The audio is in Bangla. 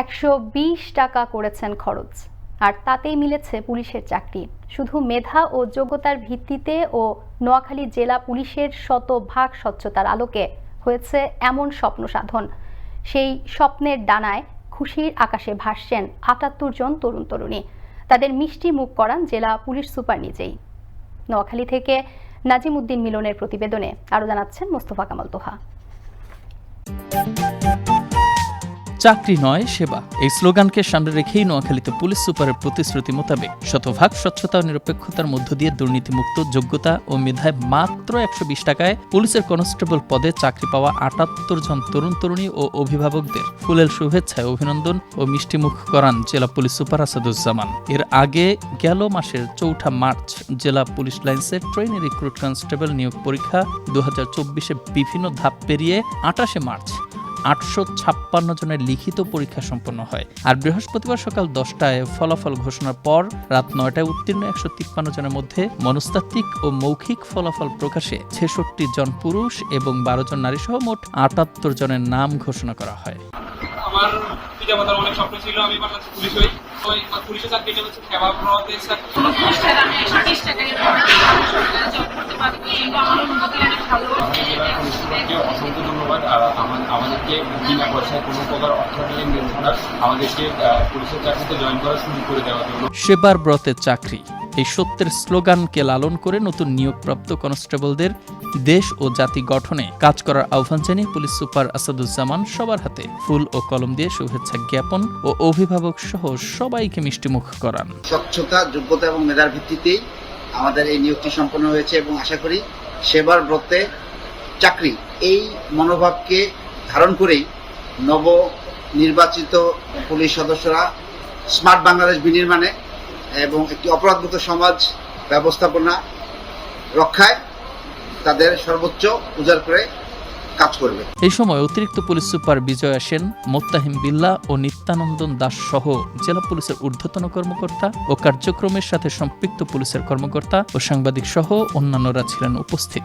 একশো বিশ টাকা করেছেন খরচ। আর তাতেই মিলেছে পুলিশের চাকরি। শুধু মেধা ও যোগ্যতার ভিত্তিতে ও নোয়াখালী জেলা পুলিশের শতভাগ স্বচ্ছতার আলোকে হয়েছে এমন স্বপ্ন সাধন। সেই স্বপ্নের ডানায় খুশির আকাশে ভাসছেন আটাত্তর জন তরুণ তরুণী। তাদের মিষ্টি মুখ করান জেলা পুলিশ সুপার নিজেই। নোয়াখালী থেকে নাজিম উদ্দিন মিলনের প্রতিবেদনে আরও জানাচ্ছেন মোস্তফা কামাল তোহা। চাকরি নয়, সেবা। এই স্লোগানকে সামনে রেখেই নোয়াখালীতে পুলিশ সুপারের প্রতিশ্রুতি মোতাবেক শতভাগ স্বচ্ছতা ও নিরপেক্ষতার মধ্য দিয়ে দুর্নীতিমুক্ত, যোগ্যতা ও মেধায় মাত্র একশো বিশ টাকায় পুলিশের কনস্টেবল পদে চাকরি পাওয়া আটাত্তর জন তরুণ, তরুণী ও অভিভাবকদের। ফুলের শুভেচ্ছায় অভিনন্দন ও মিষ্টিমুখ করান জেলা পুলিশ সুপার আসাদুজ্জামান। এর আগে গেল মাসের চৌঠা মার্চ জেলা পুলিশ লাইন্সের ট্রেনি রিক্রুট কনস্টেবল নিয়োগ পরীক্ষা দু বিভিন্ন ধাপ পেরিয়ে আটাশে মার্চ আটশো ছাপ্পান্ন জনের লিখিত পরীক্ষা সম্পন্ন হয়। আর বৃহস্পতিবার সকাল দশটায় ফলাফল ঘোষণার পর রাত নয়টায় উত্তীর্ণ একশো তিপ্পান্ন জনের মধ্যে মনস্তাত্ত্বিক ও মৌখিক ফলাফল প্রকাশে ছেষট্টি জন পুরুষ এবং বারো জন নারী সহ মোট আটাত্তর জনের নাম ঘোষণা করা হয়। আমার পিতামাতার অনেক স্বপ্ন ছিল আমি বাংলাদেশ পুলিশ হই ওই চাকরিটা হচ্ছে আমাদের আমাদেরকে বিনা পয়সায় কোনো প্রকার অর্থ নিয়ে নির্ভর আমাদেরকে পুলিশের চাকরিতে জয়েন করার সুযোগ করে দেওয়ার জন্য সেবার ব্রতের চাকরি। এই সত্যের স্লোগানকে লালন করে নতুন নিয়োগপ্রাপ্ত কনস্টেবলদের দেশ ও জাতি গঠনে কাজ করার আহ্বান জানিয়ে পুলিশ সুপার আসাদুজ্জামান সবার হাতে ফুল ও কলম দিয়ে শুভেচ্ছা জ্ঞাপন ও অভিভাবক সহ সবাইকে মিষ্টিমুখ করান। স্বচ্ছতা যোগ্যতা এবং মেধার ভিত্তিতেই আমাদের এই নিয়োগটি সম্পন্ন হয়েছে এবং আশা করি সেবার ব্রতে চাকরি এই মনোভাবকে ধারণ করেই নব নির্বাচিত পুলিশ সদস্যরা স্মার্ট বাংলাদেশ বিনির্মাণে এবং একটি অপরাধমুক্ত সমাজ ব্যবস্থাপনা রক্ষায় তাদের সর্বোচ্চ উজাড় করে কাজ করবে। এই সময় অতিরিক্ত পুলিশ সুপার বিজয়া সেন, মোত্তাহিম বিল্লা ও নিত্যানন্দন দাস সহ জেলা পুলিশের ঊর্ধ্বতন কর্মকর্তা ও কার্যক্রমের সাথে সম্পৃক্ত পুলিশের কর্মকর্তা ও সাংবাদিক সহ অন্যান্যরা ছিলেন উপস্থিত।